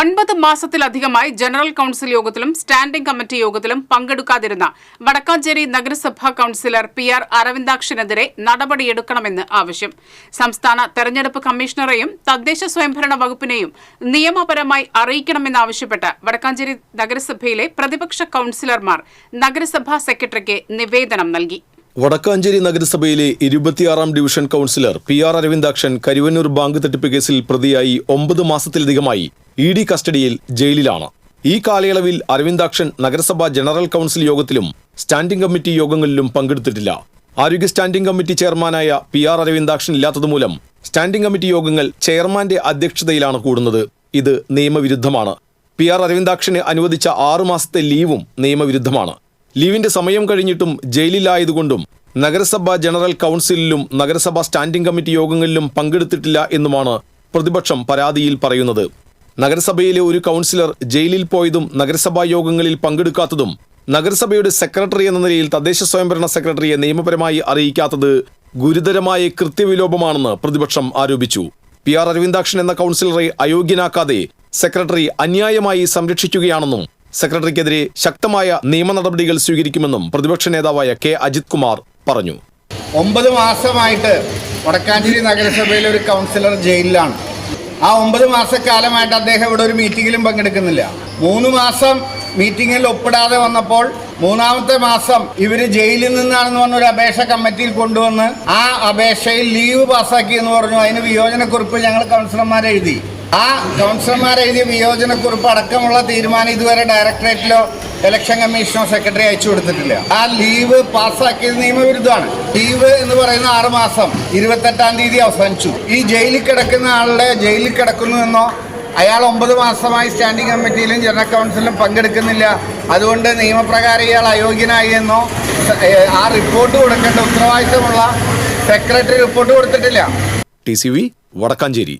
ഒൻപത് മാസത്തിലധികമായി general council യോഗത്തിലും സ്റ്റാൻഡിംഗ് കമ്മിറ്റി യോഗത്തിലും പങ്കെടുക്കാതിരുന്ന വടക്കാഞ്ചേരി നഗരസഭാ കൌൺസിലർ പി ആർ അരവിന്ദാക്ഷനെതിരെ നടപടിയെടുക്കണമെന്ന് ആവശ്യം. സംസ്ഥാന തെരഞ്ഞെടുപ്പ് കമ്മീഷണറെയും തദ്ദേശ സ്വയംഭരണ വകുപ്പിനെയും നിയമപരമായി അറിയിക്കണമെന്നാവശ്യപ്പെട്ട് വടക്കാഞ്ചേരി നഗരസഭയിലെ പ്രതിപക്ഷ കൌൺസിലർമാർ നഗരസഭാ സെക്രട്ടറിക്ക് നിവേദനം നൽകി. വടക്കാഞ്ചേരി നഗരസഭയിലെ ഇരുപത്തിയാറാം division councillor P R Aravindakshan Karuvannur bank തട്ടിപ്പ് കേസിൽ പ്രതിയായി ഒമ്പത് മാസത്തിലധികമായി ഇ ഡി കസ്റ്റഡിയിൽ ജയിലിലാണ്. ഈ കാലയളവിൽ അരവിന്ദാക്ഷൻ നഗരസഭാ ജനറൽ കൗൺസിൽ യോഗത്തിലും സ്റ്റാൻഡിംഗ് കമ്മിറ്റി യോഗങ്ങളിലും പങ്കെടുത്തിട്ടില്ല. ആരോഗ്യ സ്റ്റാൻഡിംഗ് കമ്മിറ്റി ചെയർമാനായ പി ആർ അരവിന്ദാക്ഷൻ ഇല്ലാത്തതുമൂലം സ്റ്റാൻഡിംഗ് കമ്മിറ്റി യോഗങ്ങൾ ചെയർമാന്റെ അധ്യക്ഷതയിലാണ് കൂടുന്നത്. ഇത് നിയമവിരുദ്ധമാണ്. പി ആർ അരവിന്ദാക്ഷന് അനുവദിച്ച ആറു മാസത്തെ ലീവും നിയമവിരുദ്ധമാണ്. ലീവിന്റെ സമയം കഴിഞ്ഞിട്ടും ജയിലിലായതുകൊണ്ടും നഗരസഭാ ജനറൽ കൗൺസിലിലും നഗരസഭാ സ്റ്റാൻഡിംഗ് കമ്മിറ്റി യോഗങ്ങളിലും പങ്കെടുത്തിട്ടില്ല എന്നുമാണ് പ്രതിപക്ഷം പരാതിയിൽ പറയുന്നത്. നഗരസഭയിലെ ഒരു കൗൺസിലർ ജയിലിൽ പോയതും നഗരസഭാ യോഗങ്ങളിൽ പങ്കെടുക്കാത്തതും നഗരസഭയുടെ സെക്രട്ടറി എന്ന നിലയിൽ തദ്ദേശ സ്വയംഭരണ സെക്രട്ടറിയെ നിയമപരമായി അറിയിക്കാത്തത് ഗുരുതരമായ കൃത്യവിലോപമാണെന്ന് പ്രതിപക്ഷം ആരോപിച്ചു. പി ആർ അരവിന്ദാക്ഷൻ എന്ന കൗൺസിലറെ അയോഗ്യനാക്കാതെ സെക്രട്ടറി അന്യായമായി സംരക്ഷിക്കുകയാണെന്നും സെക്രട്ടറിക്കെതിരെ ശക്തമായ നിയമ നടപടികൾ സ്വീകരിക്കുമെന്നും പ്രതിപക്ഷ നേതാവായ കെ അജിത് കുമാർ പറഞ്ഞു. ഒമ്പത് മാസമായിട്ട് വടക്കാഞ്ചേരി നഗരസഭയിലെ ഒരു കൗൺസിലർ ജയിലിലാണ്. ആ ഒമ്പത് മാസക്കാലമായിട്ട് അദ്ദേഹം ഇവിടെ ഒരു മീറ്റിങ്ങിലും പങ്കെടുക്കുന്നില്ല. മൂന്ന് മാസം മീറ്റിങ്ങിൽ ഒപ്പിടാതെ വന്നപ്പോൾ മൂന്നാമത്തെ മാസം ഇവർ ജയിലിൽ നിന്നാണെന്ന് പറഞ്ഞ ഒരു അപേക്ഷ കമ്മിറ്റിയിൽ കൊണ്ടുവന്ന് ആ അപേക്ഷയിൽ ലീവ് പാസ്സാക്കി എന്ന് പറഞ്ഞു. അതിന് വിയോജനക്കുറിപ്പ് ഞങ്ങൾ കൗൺസിലർമാരെ എഴുതി ആ കൗൺസിലർമാർ എഴുതിയ വിയോജനക്കുറിപ്പ് അടക്കമുള്ള തീരുമാനം ഇതുവരെ ഡയറക്ടറേറ്റിലോ ഇലക്ഷൻ കമ്മീഷനോ സെക്രട്ടറി അയച്ചു കൊടുത്തിട്ടില്ല. ആ ലീവ് പാസ്സാക്കിയത് നിയമവിരുദ്ധമാണ്. ലീവ് എന്ന് പറയുന്ന ആറ് മാസം ഇരുപത്തെട്ടാം തീയതി അവസാനിച്ചു. ഈ ജയിലിൽ കിടക്കുന്ന ആളുടെ ജയിലിൽ കിടക്കുന്നു എന്നോ അയാൾ ഒമ്പത് മാസമായി സ്റ്റാൻഡിംഗ് കമ്മിറ്റിയിലും ജനറൽ കൗൺസിലും പങ്കെടുക്കുന്നില്ല. അതുകൊണ്ട് നിയമപ്രകാരം ഇയാൾ അയോഗ്യനായി എന്നോ ആ റിപ്പോർട്ട് കൊടുക്കേണ്ട ഉത്തരവാദിത്തമുള്ള സെക്രട്ടറി റിപ്പോർട്ട് കൊടുത്തിട്ടില്ല. T C V Vadakkanchery.